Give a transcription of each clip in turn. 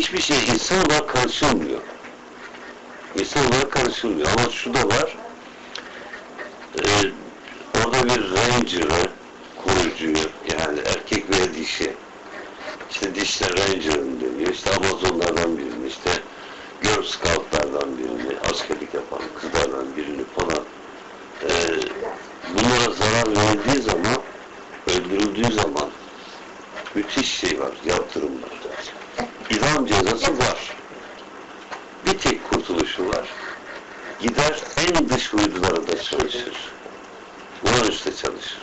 hiçbir şey insan olarak karışılmıyor. İnsan olarak karışılmıyor. Ama şu da var. Ee, orada bir ranger'ı, koruyucuyu, yani erkek veya dişi. İşte dişler ranger'ın deniyor. İşte Amazonlardan birini, işte Girl Scout'lardan birini, askerlik yapan kızlardan birini falan. Ee, bunlara zarar verildiği zaman, öldürüldüğü zaman müthiş şey var, yaptırım var. İdam cezası var. Bir tek kurtuluşu var. Gider en dış uydulara da çalışır. Bunun üstte çalışır.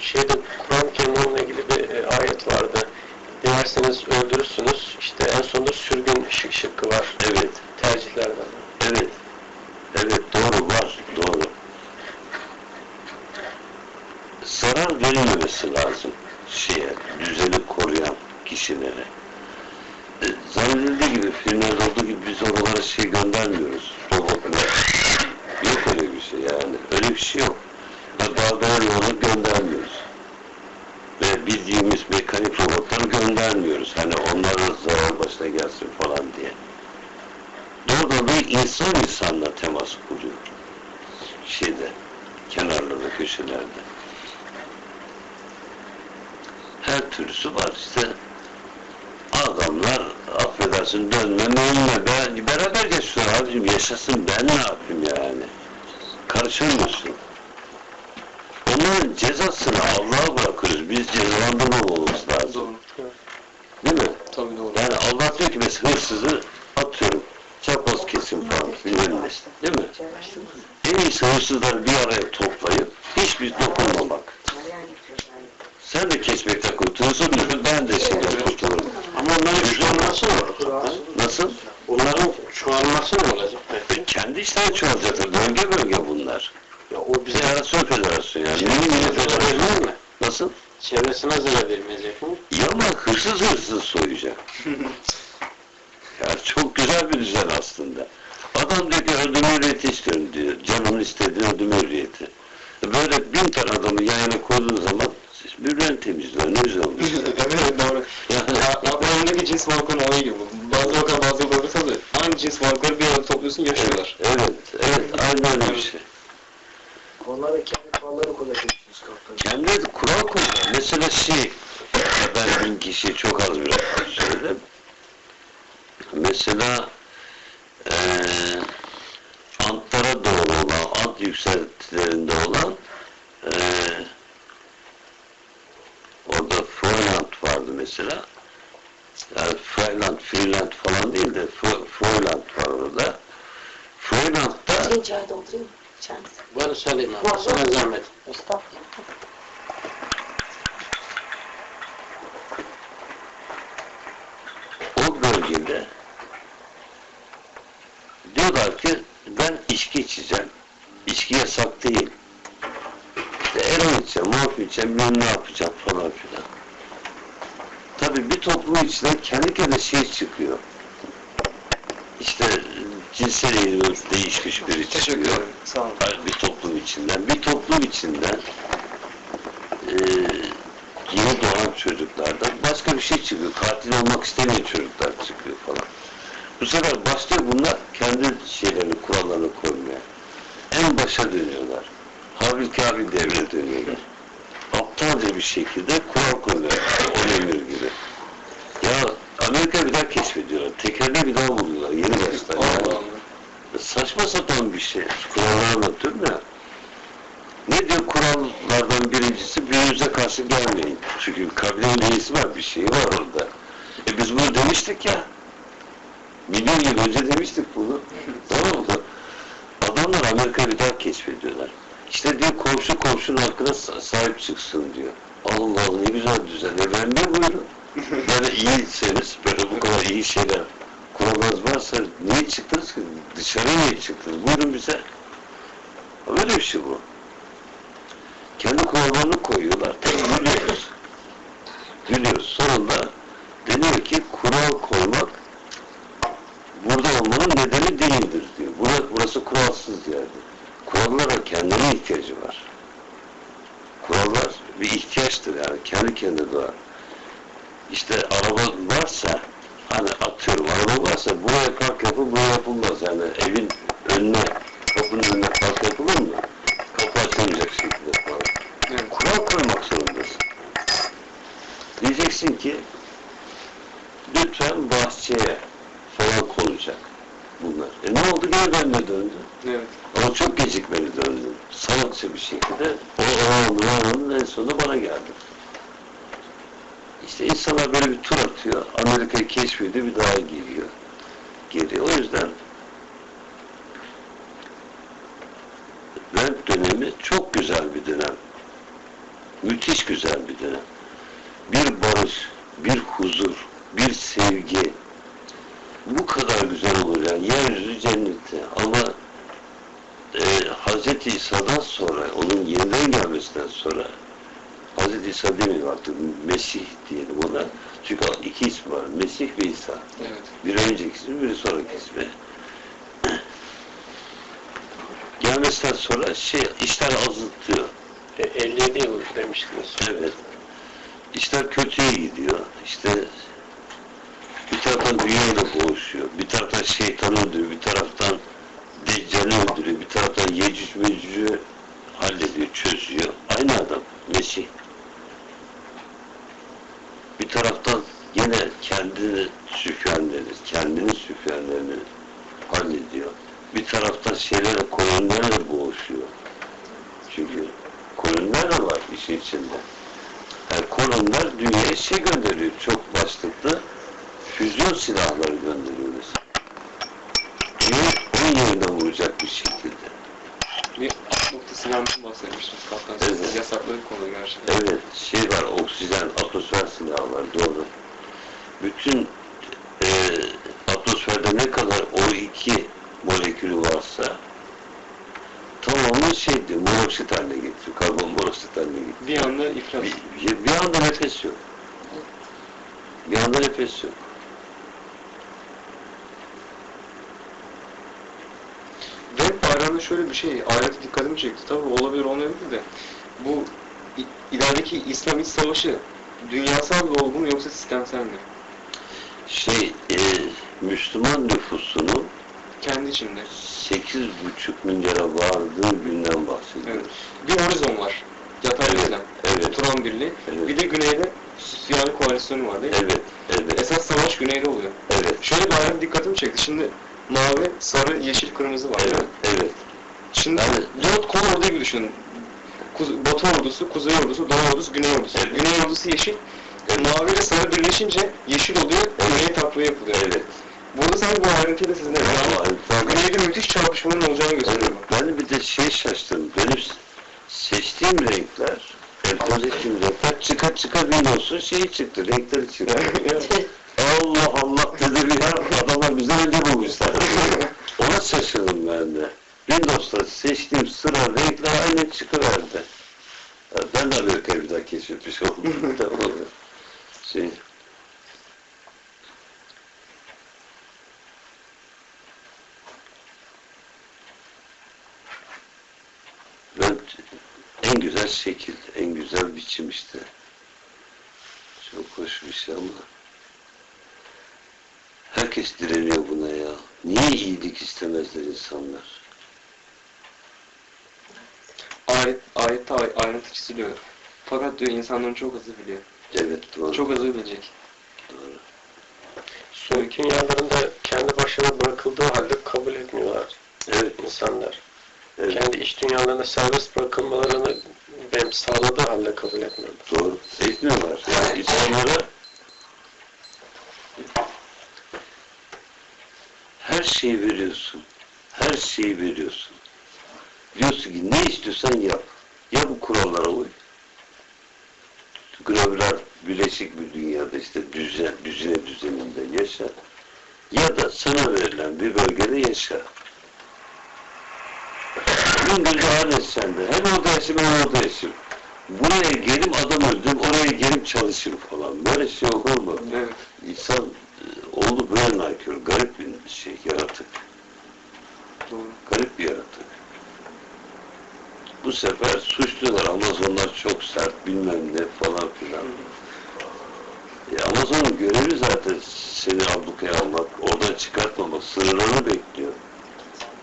Şeyde Kur'an-ı Kerim'le ilgili bir e, ayet vardı. Dilerseniz öldürürsünüz. İşte en sonunda sürgün şık şıkkı var. Evet, Tercihlerden. evet. Evet, doğru var, doğru. Zarar verilmemesi lazım şeye, düzeni koruyan kişilere. Zannedildiği gibi, filmlerde olduğu gibi biz oralara şey göndermiyoruz, robotlar. Yok öyle bir şey yani, öyle bir şey yok. Dağdan yolu göndermiyoruz. Ve bildiğimiz mekanik robotları göndermiyoruz. Hani onlara zarar başına gelsin falan diye. Doğrudan da insan insanla temas kuruyor. Şeyde, kenarlarda, köşelerde. Her türlüsü var işte. Adamlar affedersin dönme menme be, beraber geçiyor abicim yaşasın ben ne yapayım yani. Karışamıyorsun. Onların cezasını Allah'a bırakıyoruz. Biz cezalandırmamamız lazım. Değil mi? Tabii doğru. Yani Allah diyor ki mesela hırsızı atıyorum. Çapraz kesim falan bilmem ne. Değil mi? En iyisi hırsızları bir araya toplayıp hiçbir dokunmamak. Sen de kesmekten kurtulursun, ben de şeyden kurtulurum. Ama onların çoğalması mı olacak? Nasıl? Onların çoğalması mı olacak? E, kendi işten çoğalacaktır. Bölge bölge bunlar. Ya o bize Federasyon federasyon yani. mini zarar federasyon. mi? Nasıl? Çevresine zarar vermeyecek mi? Ya ama hırsız hırsız soyacak. ya çok güzel bir düzen aslında. Adam diyor ki ödeme hürriyeti istiyorum diyor. Canımın istediği ödeme hürriyeti. Böyle bin tane adamı yan yana koyduğun zaman birbirlerini temizliyor. Ne güzel olmuş. Evet doğru. Yani, Ya, oyundaki cins markanın olayı gibi. Bazı vaka bazı vaka tabii. Aynı cins markaları bir arada topluyorsun yaşıyorlar. evet, evet, aynen öyle bir şey. Onlar da kendi kuralları konuşuyorsunuz kaptanım. Kendi kural koyuyor. Mesela şey, ben bin kişi çok az bir söyledim. Mesela eee Antlara doğru olan, Ant yükseltilerinde olan eee orada Freuland vardı mesela. Yani Freuland, Finland falan değil de Fre- Freuland var orada. Ayda oturayım mı? İçer misin? Bana söyleyeyim abi. Sana zahmet. Estağfurullah. o bölgede diyorlar ki ben içki içeceğim. İçki yasak değil. İşte eron içeceğim, morfin içeceğim, bilmem ne yapacağım falan filan. Tabii bir toplumun içinden kendi kendine şey çıkıyor. Cinsel eğilimi değişmiş biri Teşekkür çıkıyor. ederim. Sağ olun. Bir toplum içinden. Bir toplum içinden eee yeni doğan çocuklardan başka bir şey çıkıyor. Katil olmak istemeyen çocuklar çıkıyor falan. Bu sefer başlıyor bunlar kendi şeylerini, kurallarını koymaya. En başa dönüyorlar. Habil Kabil devrine dönüyorlar. Aptalca bir şekilde kural koyuyorlar. O emir gibi. Ya Amerika bir daha keşfediyorlar. Tekerle bir daha buluyorlar. Yeni baştan. Allah. Allah. Saçma sapan bir şey. Kuralları anlatıyorum ya. Ne diyor kurallardan birincisi büyüğünüze karşı gelmeyin. Çünkü kabilenin reisi var, bir şey var orada. E biz bunu demiştik ya. Milyon yıl önce demiştik bunu. tamam mı? Adamlar Amerika'yı bir daha keşfediyorlar. İşte diyor komşu komşunun hakkına sa- sahip çıksın diyor. Allah Allah ne güzel düzen. E ben ne buyurun? Böyle iyiyseniz, böyle bu kadar iyi şeyler kuralınız varsa niye çıktınız ki? Dışarıya niye çıktınız? Buyurun bize. Öyle bir şey bu. Kendi kurallarını koyuyorlar. Tabii gülüyoruz. Gülüyoruz. Sonunda deniyor ki kural koymak burada olmanın nedeni değildir diyor. Burası, burası kuralsız yerdir. Kurallara kendine ihtiyacı var. Kurallar bir ihtiyaçtır yani. Kendi kendine doğar. İşte araba varsa hani atıyorum varsa buraya park yapın, buraya yapılmaz. Yani evin önüne, kapının önüne park yapılır mı? Kapı açılmayacak şekilde falan. Evet. Kural koymak zorundasın. Diyeceksin ki lütfen bahçeye falan konacak bunlar. E ne oldu? Geri benimle döndü. Evet. Ama çok gecikmeli döndü. Salakça bir şekilde o oğlanın en sonunda bana geldi. İşte insanlar böyle bir tur atıyor. Amerika'yı keşfediyor bir daha geliyor. Geliyor. O yüzden Rent dönemi çok güzel bir dönem. Müthiş güzel bir dönem. Bir barış, bir huzur, bir sevgi. Bu kadar güzel olur yani. Yeryüzü cenneti. Ama e, Hz. İsa'dan sonra, onun yeniden gelmesinden sonra Hz. İsa demiyor artık Mesih diyelim ona. Çünkü iki ismi var. Mesih ve İsa. Evet. Biri önceki ismi, biri sonraki ismi. Gelmesinden sonra şey, işler azıtıyor. E, 57 yıl demiştiniz. Evet. İşler kötüye gidiyor. İşte bir taraftan dünyayla boğuşuyor. Bir taraftan şeytanı öldürüyor. Bir taraftan Deccal'i öldürüyor. Bir taraftan Yecüc Mecüc'ü hallediyor, çözüyor. Aynı adam. Mesih. Bir taraftan yine kendini süfyenleri, kendini süfyenlerini hallediyor. Bir taraftan şeylerle, kolonilerle boğuşuyor. Çünkü koloniler de var işin içinde. Yani koloniler dünyaya şey gönderiyor, çok başlıklı füzyon silahları gönderiyor mesela. Dünya onun yerine vuracak bir şekilde. Alt nokta silahından bahsetmiştiniz kaptan. Siz Evet. yasakladık konu gerçekten. Evet, şey var, oksijen, atmosfer silahı var, doğru. Bütün e, atmosferde ne kadar O2 molekülü varsa tamamı şeydi, monoksit haline getiriyor, karbon monoksit haline getiriyor. Bir anda iflas. Bir, bir anda nefes yok. Bir anda nefes yok. Bayramda şöyle bir şey, ayet dikkatimi çekti. Tabii olabilir olmayabilir de. Bu ilerideki İslam İç Savaşı dünyasal bir olgu mu yoksa sistemsel mi? Şey, e, Müslüman nüfusunun Kendi içinde. 8,5 milyara vardığı günden bahsediyoruz. Evet. Bir horizon var. Yatay Evet, düzlem. evet. Turan Birliği. Evet. Bir de güneyde Siyani koalisyonu var değil mi? Evet, evet, Esas savaş güneyde oluyor. evet, Şöyle bir ayrım dikkatimi çekti. Şimdi mavi, sarı, yeşil, kırmızı var evet, evet. Şimdi Evet. dört kol ordu gibi düşünün. Kuz- Batı ordusu, Kuzey ordusu, Doğu ordusu, Güney ordusu. Evet. Güney ordusu yeşil. Mavi ile sarı birleşince yeşil oluyor, Güney takviye yapılıyor. Evet. Burada sanki bu ayrıntıyı da sizin evet. Yani tabii- Güneyde müthiş çarpışmanın olacağını gösteriyor. Evet, ben bir de şey şaştım. Benim seçtiğim renkler, seçtiğim renkler çıka çıka Windows'un şeyi çıktı, renkleri çıktı. Allah Allah dedim ya, adamlar bize önce bulmuşlar. Ona şaşırdım ben de. Windows'ta seçtiğim sıra renkler aynı çıkıverdi. Ya Ben de Amerika'yı bir daha keşfetmiş oldum. Şey, ben en güzel şekil, en güzel biçim işte. Çok hoş bir şey ama herkes direniyor buna ya. Niye iyilik istemezler insanlar? Ayet, ayette ay- ayrıntı çiziliyor. Fakat diyor insanların çok azı biliyor. Evet doğru. Çok azı bilecek. doğru. Sürgün yerlerinde kendi başına bırakıldığı halde kabul etmiyorlar Evet, insanlar. evet Kendi iç dünyalarına serbest bırakılmalarını ben sağladığı halde kabul etmiyorlar. doğru. Etmiyorlar. Yani insanlara her şeyi veriyorsun. Her şeyi veriyorsun. Diyorsun ki ne istiyorsan yap. Ya bu kurallara uy. Global birleşik bir dünyada işte düzen, düzene düzeninde yaşa. Ya da sana verilen bir bölgede yaşa. Gündüz adet sende. Hem orada yaşayayım hem orada yaşayayım. Buraya gelim adam öldüm, oraya gelim çalışayım falan. Böyle şey olur mu? Evet. İnsan e, oldu böyle nankör, garip bir şey, yaratık. Doğru. Garip bir yaratık bu sefer suçlular. Amazonlar çok sert bilmem ne falan filan. E, Amazon'un görevi zaten seni ablukaya almak, oradan çıkartmamak, sınırlarını bekliyor.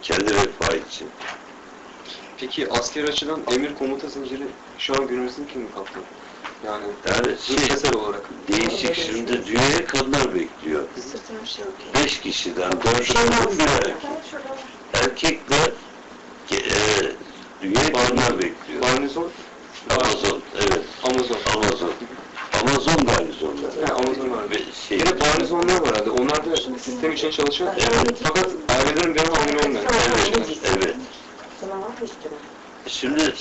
Kendi refah için. Peki asker açıdan emir komuta zinciri şu an günümüzün kimi kaptı? Yani, yani şey, olarak. Değişik şimdi dünyaya kadınlar bekliyor. Beş kişiden dört erkekler dünyaya kadınlar bekliyor. Garnizon? Amazon, evet. Amazon. Amazon. Amazon garnizonları. He, Amazon var. Ve şey, Bir de garnizonlar var herhalde. Onlar da sistem için çalışan. Evet. Fakat ailelerin bir hamile olmayan. Evet, evet. Şimdi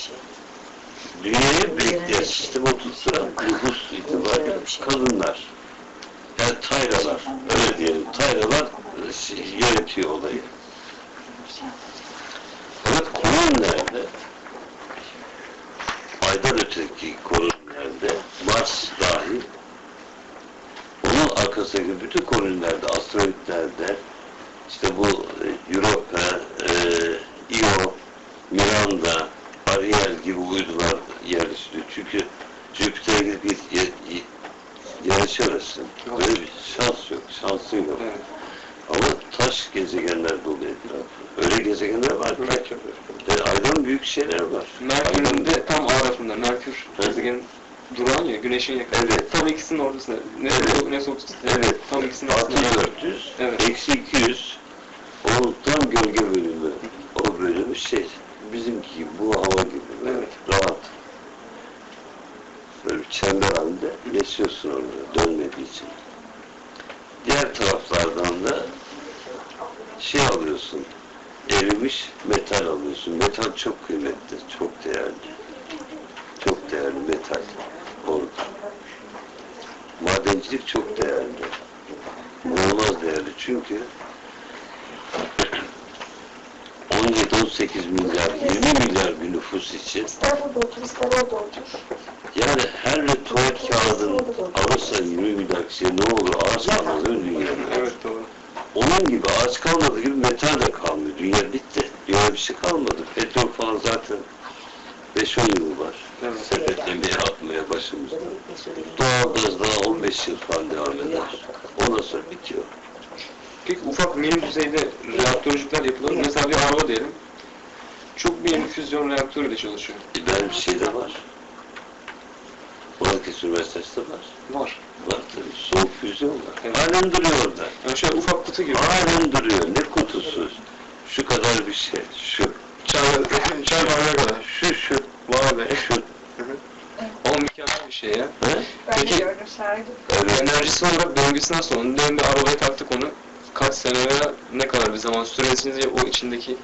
dünyaya bekleyen sistem oturtturan nüfus itibariyle kadınlar. Yani tayralar, öyle diyelim. Tayralar e, şey, yönetiyor olayı. Fakat kolonilerde öteki kolonilerde Mars dahil onun arkasındaki bütün kolonilerde, asteroitlerde işte bu e, Europa, e, Io, Miranda, Ariel gibi uydular yerleştiriyor. Çünkü Jüpiter'e gidip yet- yet- yet- yerleşemezsin. Böyle bir şans yok, şansın yok. Evet. Ama taş gezegenler dolu etrafı. Öyle gezegenler var ki. Merkür. E, aydan büyük şeyler var. Merkür'ün de tam A tarafında. Merkür gezegenin duran ya, güneşin yakın. Evet. Tam ikisinin ortasında. Ne Evet. soğuk ne soğuk. Evet. Tam ikisinin arasında. 400, Evet. eksi 200. O tam gölge bölümü. O bölümü şey, bizimki gibi, bu hava gibi. Böyle Evet. Rahat. Böyle bir çember halinde yaşıyorsun orada, dönmediği için. Diğer taraflardan da şey alıyorsun, erimiş metal alıyorsun. Metal çok kıymetli, çok değerli. Çok değerli metal orada. Madencilik çok değerli. İnanılmaz değerli çünkü 17-18 milyar, 20 milyar bir nüfus için İstanbul'da otur, İstanbul'da otur. yani her bir tuvalet kağıdını alırsa 20 milyar kişiye ne olur ağaç kalmaz dünyada? Evet doğru. Onun gibi ağaç kalmadığı gibi metal de kalmıyor. Dünya bitti. Dünya bir şey kalmadı. Petrol falan zaten 5-10 yıl var. Evet. Sepetlemeye atmaya başımızda. Bir- Doğalgaz daha 15 yıl falan devam eder. Ondan sonra bitiyor. Peki ufak mini düzeyde reaktörcükler yapılır. Mesela bir araba diyelim. Çok bir füzyon reaktörüyle çalışıyor. E, Böyle bir şey de var. Balıkesir Üniversitesi'de var. Var. Var tabii. Soğuk füzyon var. Evet. Halen duruyor orada. Yani şöyle ufak kutu gibi. Halen duruyor. Ne kutusu? Şu kadar bir şey. Şu. Çay, çay bardağı kadar. Şu şu. Vay be. Şu. O mükemmel bir şey ya. He? Peki Evet. enerjisi olarak döngüsü nasıl onun? Diyelim bir arabaya taktık onu. Kaç sene veya ne kadar bir zaman süresince o içindeki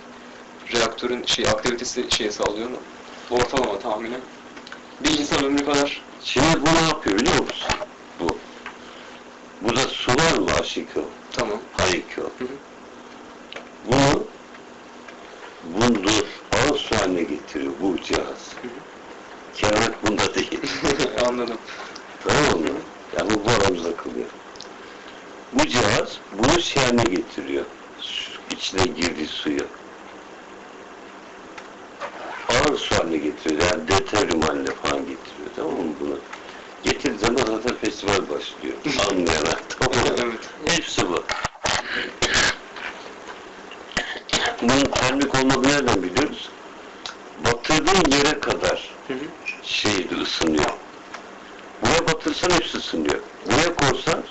reaktörün şey aktivitesi şeye sağlıyor mu? Ortalama tahminen. Bir insan ömrü kadar. Şimdi bu ne yapıyor biliyor musun? Bu. Bu da su var mı Aşiko? Tamam. Hayko. Hı hı. Bunu bunu ağır su haline getiriyor bu cihaz. Kehanet bunda değil. Anladım. Tamam mı? Yani bu aramızda kalıyor. Bu cihaz bunu şey haline getiriyor. Su, içine girdiği suyu. Ağır su haline getiriyor. Yani deteryum haline falan getiriyor. Tamam mı bunu? Getirdiği zaman zaten festival başlıyor. Anlayana. Tamam mı? evet. Hepsi bu. Bunun termik olmadığını nereden biliyoruz? Batırdığın yere kadar şeydi ısınıyor. Buraya batırsan hepsi ısınıyor. Buraya korsan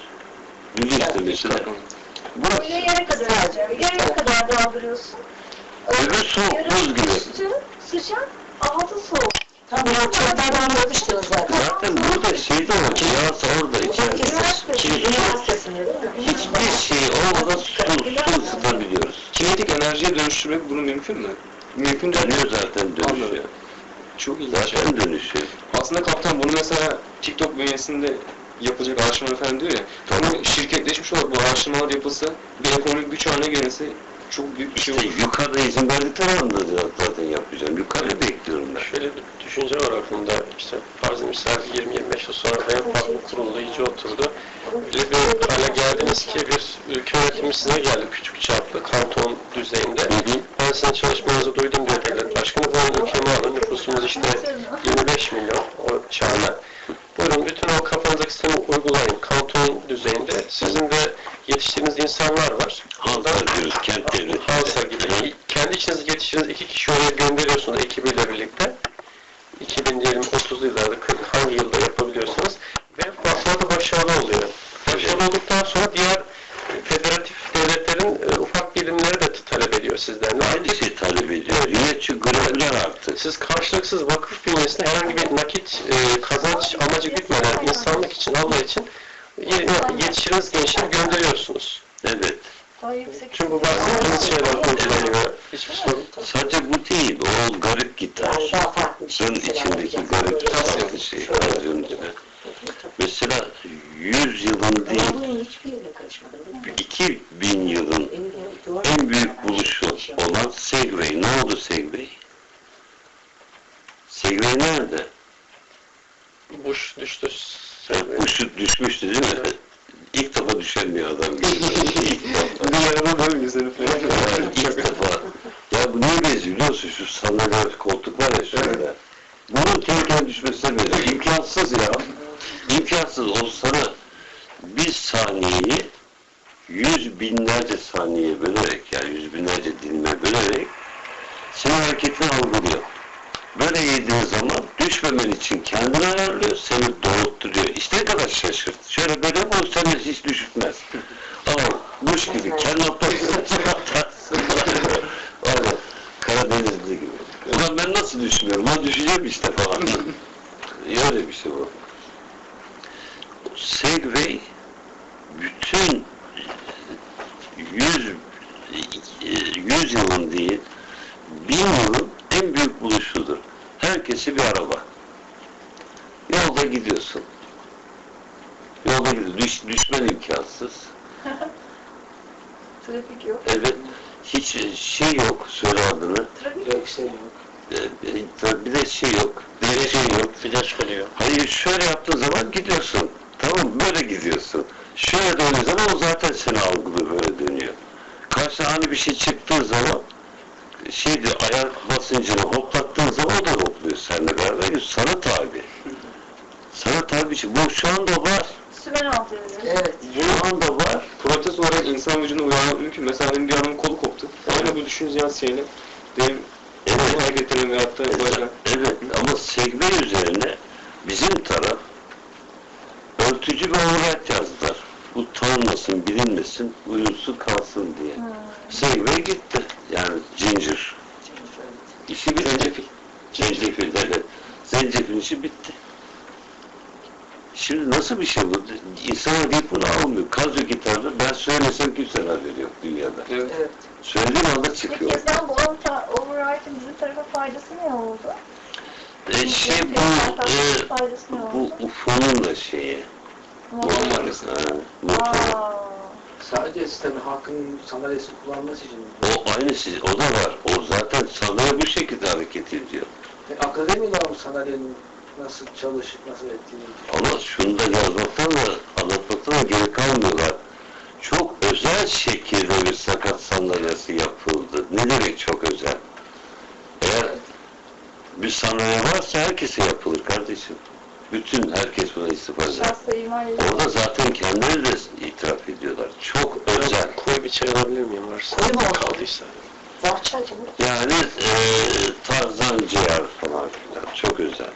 düz işte mesela. Burası. Yere kadar, yere kadar daldırıyorsun. Öbür soğuk buz gibi. Sıcak, altı soğuk. Tam reaktörden yapmıştınız zaten. Zaten burada şey de var. Cihaz orada değil mi? Hiçbir şey olmadan su, su ısıtabiliyoruz. Kinetik enerjiye dönüştürmek bunu mümkün mü? Mümkün değil. Dönüyor zaten dönüşüyor. Anladım. Çok ilginç. Zaten dönüşüyor. Aslında kaptan bunu mesela TikTok bünyesinde yapılacak araştırmalar falan diyor ya. Bunu şirketleşmiş olarak bu araştırmalar yapılsa bir ekonomik güç haline gelirse çok büyük bir şey İşte olur. yukarıda izin verdikleri anda zaten yapacağım. Yukarıda bekliyorum ben. Şöyle bir düşünce var aklımda. İşte farz misal 20-25 yıl sonra en farklı kuruldu, iyice oturdu. Öyle bir hale geldiniz ki bir ülke yönetimi size geldi küçük çaplı, kanton düzeyinde. Ben sizin çalışmanızı duydum diyor devlet başkanı. Bu ülkemi alın, nüfusumuz işte 25 milyon o çağda. Buyurun bütün o kafanızdaki sistemi uygulayın kanton düzeyinde. Sizin de yetiştiğiniz insanlar var. Halka diyoruz, kent devleti. Halsa gibi kendi seçiniz, geçişiniz iki kişi oraya gönderiyorsunuz ekibiyle birlikte. 2000 diyelim 30'lu yıllarda 40 hangi yılda yapabiliyorsanız ve orada başarılı oluyor. Başarılı olduktan sonra diğer federatif devletlerin e, ufak birimleri de ediyor sizden. Aynı şey talep ediyor. Niye? Çünkü görevler arttı. Siz karşılıksız vakıf bünyesinde herhangi bir nakit e, kazanç amacı gütmeden insanlık için, Allah için ye- yetiştiriniz gençleri gönderiyorsunuz. Evet. Tüm bu bahsettiğiniz şeyler uygulanıyor. Hiçbir sorun. Sadece bu değil. O garip gitar. Farklı bir şey. Sın içindeki garip gitar şey. gibi. Mesela 100 yılın değil, bunun hiçbirine karışmadım. değil mi? 2000 yılın. En büyük buluşu olan Segway. Ne oldu Segway? Segway nerede? Bush düştü. Kuşu düşmüştü değil mi? İlk defa düşen bir adam. Böyle yüzleri falan. Yani ilk defa. Ya bu niye benziyor biliyor musun? Şu sandalye koltuk var ya şöyle. Bunun tehlikeli düşmesine benziyor. İmkansız ya. İmkansız. O sana bir saniyeyi yüz binlerce saniye bölerek yani yüz binlerce dilime bölerek senin hareketini algılıyor. Böyle yediğin zaman düşmemen için kendini ayarlıyor, seni doğrultturuyor. İşte ne kadar şaşırt. Şöyle böyle bu seni hiç düşürtmez. Ama kuş gibi kendi noktasını atarsın. Öyle Karadenizli gibi. Ulan ben nasıl düşünüyorum? Ben düşeceğim işte falan. Öyle bir şey bu. Segway bütün yüz yılın değil bin yılın en büyük buluşudur. Herkesi bir araba. Yolda gidiyorsun. Yolda gidiyorsun. Düş, düşmen imkansız. Trafik yok. Evet. Hiç şey yok. Söyle adını. Trafik yok. Direksiyon yok. Ee, Bir de şey yok. Bir de şey yok. Flash kalıyor. Hayır şöyle yaptığın zaman gidiyorsun. Tamam böyle gidiyorsun. Şöyle döndüğün zaman o zaten seni algılıyor böyle dönüyor. Karşına hani bir şey çıktığı zaman şeydi ayak basıncını hoplattığın zaman o da hopluyor seninle beraber. Sana tabi. Sana tabi bir şey. Bu şu anda var. Sümen altı. Evet. Şu anda var. Protez olarak insan vücudunu uyarmak mümkün. Mesela benim bir adamın kolu koptu. Aynı bu düşüneceğiniz şeyle. Benim Evet. evet. hareketlerim veyahut da bacak. Evet ama segme üzerine bizim taraf örtücü bir olarak yazdılar. Bu tanınmasın, bilinmesin, uyusun kalsın diye. Hmm. Segme gitti. Yani ginger. İşi bitti. Zencefil. Zencefil, evet. Zencefil işi bitti. Şimdi nasıl bir şey bu? İnsanlar deyip bunu almıyor. Kazio gitarda ben söylesem kimse haberi yok dünyada. Evet. Evet. Söylediğim anda Peki çıkıyor. sen bu override'ın bizim tarafa faydası ne oldu? E, şey bu, e, bu? UFO'nun da şeyi. Motor. Aa. Sadece sistemin halkın sandalyesi kullanması için. O aynı şey, o da var. O zaten sandalye bu şekilde hareket ediyor. E, akademiler bu sandalyenin nasıl çalışıp nasıl ettiğini. Ama şunu da yazmaktan da anlatmaktan da geri kalmıyorlar. Çok özel şekilde bir sakat sandalyesi yapıldı. Ne demek çok özel? Eğer bir sandalye varsa herkese yapılır kardeşim. Bütün herkes buna istifade eder. Orada zaten kendileri de itiraf ediyorlar. Çok özel. Koyu bir çay alabilir miyim varsa? Koyu mu? Kaldıysa. Yani e, Tarzan ciğer falan filan. Çok özel.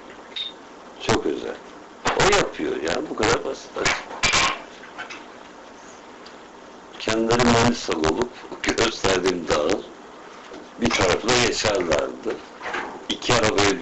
Çok özel. O yapıyor yani bu kadar basit. Kendileri Manisalı olup gösterdiğim dağın bir tarafına yaşarlardı. İki arabayı